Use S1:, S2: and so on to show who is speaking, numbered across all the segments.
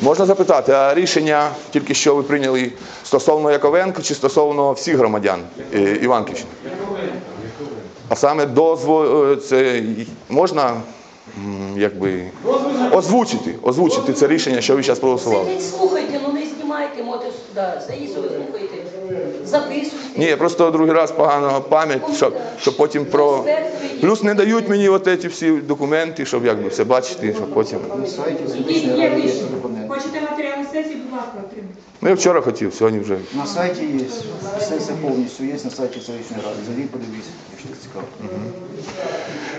S1: Можна запитати, а рішення тільки що ви прийняли стосовно Яковенко чи стосовно всіх громадян е, Іванківщини? А саме дозвол е, це можна якби озвучити, озвучити це рішення, що ви зараз проголосували?
S2: Слухайте, ну не знімайте, можете сюди. Собі, слухайте. Записуйте.
S1: Ні, просто другий раз погана пам'ять, щоб, щоб потім про. Плюс не дають мені от ці всі документи, щоб якби все бачити, щоб потім.
S2: Є рішення.
S3: Хочете матеріали сесії, будь ласка, отримайте.
S1: Ну, я вчора хотів, сьогодні вже.
S4: На сайті є, сесія повністю є на сайті селищної ради. Зайдіть, подивіться, якщо цікаво.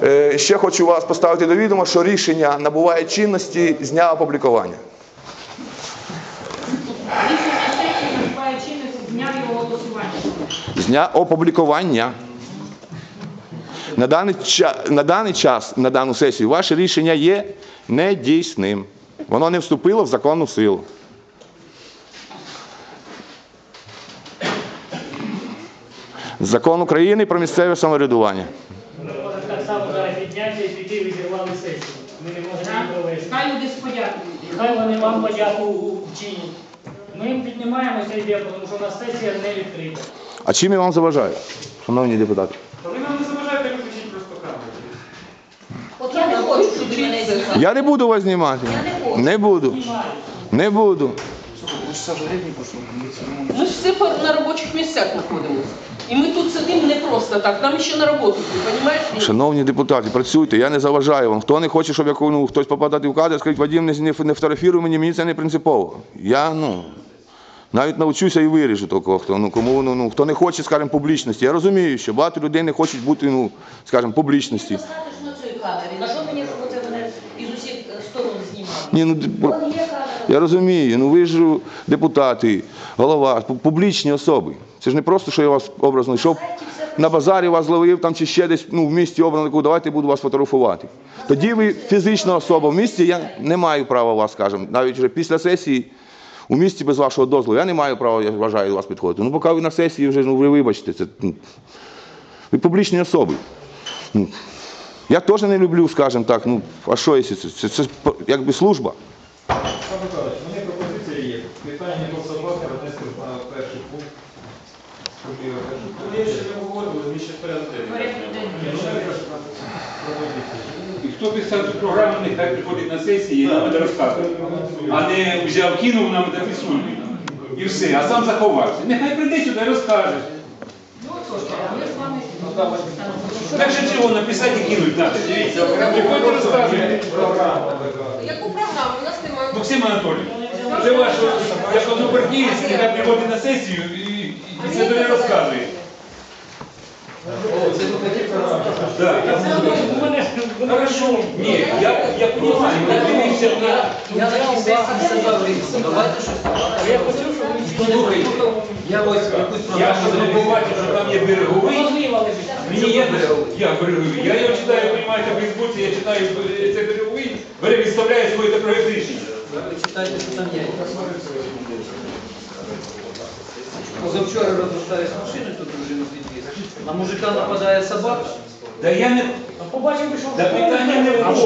S1: Е, ще хочу вас поставити до відома, що рішення набуває чинності з дня опублікування.
S3: Рішення сесії набуває чинності з дня його голосування.
S1: З дня опублікування. На даний, час, на даний час, на дану сесію, ваше рішення є недійсним. Воно не вступило в законну силу. Закон України про місцеве самоврядування.
S5: Ми так само зараз підняти і піти відірвали сесію. Ми не можемо провести.
S3: Хай люди сподякують.
S5: Хай вони вам подяку вчинять. Ми піднімаємося і тому що у нас сесія не відкрита.
S1: А чим я вам заважаю, шановні депутати?
S6: Та ви нам не заважаєте виключіть просто камеру.
S2: От я не хочу, щоб ви мене.
S1: Я не буду вас знімати.
S2: Я не хочу.
S1: Не буду. Не буду.
S4: Ви ж все
S7: Ми ж по- на робочих місцях знаходимося. І ми тут сидимо не просто так, нам ще на роботу, ти розумієш?
S1: Шановні депутати, працюйте, я не заважаю вам. Хто не хоче, щоб як, ну, хтось попадати в кадр, скажіть, Вадим, не, не, не фотографіруй мені, мені це не принципово. Я ну, навіть навчуся і виріжу такого, хто, ну, кому, ну, ну, хто не хоче, скажімо, публічності. Я розумію, що багато людей не хочуть бути, ну, скажімо, публічності.
S2: На що мені, це мене із усіх сторон знімали?
S1: Ні, ну. Я розумію, ну ви ж депутати, голова, публічні особи. Це ж не просто, що я вас образно йшов на базарі вас зловив там чи ще десь ну, в місті обрано, кажу, давайте буду вас фотографувати. Тоді ви фізична особа в місті, я не маю права вас, скажімо, навіть вже після сесії у місті без вашого дозволу, я не маю права, я вважаю, до вас підходити. Ну, поки ви на сесії вже, ну ви вибачте, це ну, ви публічні особи. Ну, я теж не люблю, скажімо так, ну, а що, якщо це, це, це, це якби служба.
S6: Пане Михайлович, у мене пропозиція є. Питання по собаки внести на перший пункт. Пункт. Я ще не говорив, ми ще порядок
S3: Порядок денний.
S8: І хто писав цю програму, нехай приходить на сесії і нам буде розказувати. А не взяв, кинув нам та фісуль. І все, а сам заховався. Нехай прийде сюди і розкаже.
S3: Що,
S8: Так же чого написати і кинуть треба. Дивіться, приходьте розказуйте.
S7: Яку програму? У нас немає.
S8: Максим Анатолійович, це ваш як однопартієць, нехай приходить на сесію і, і це тобі розказує. Так.
S5: У мене
S8: Хорошо. Ні, я, я понимаю, я дивився на...
S9: Я на тій сесії сказав Рівці, давайте щось.
S5: я почув, що ви
S9: Слухайте, я ось якусь
S8: Я
S9: програму
S8: ж не
S9: зробив.
S8: побачив, що там є береговий. Мені є я береговий. Я його читаю, розумієте, в Фейсбуці, я читаю е, це береговий, бере відставляє своє та проєкт рішення.
S9: Ви читайте, що там є. Позавчора розростались машини, тут дружину відвіз. На мужика нападає собака.
S8: Да я не...
S5: Побачимо, що
S8: Да питання не в тому.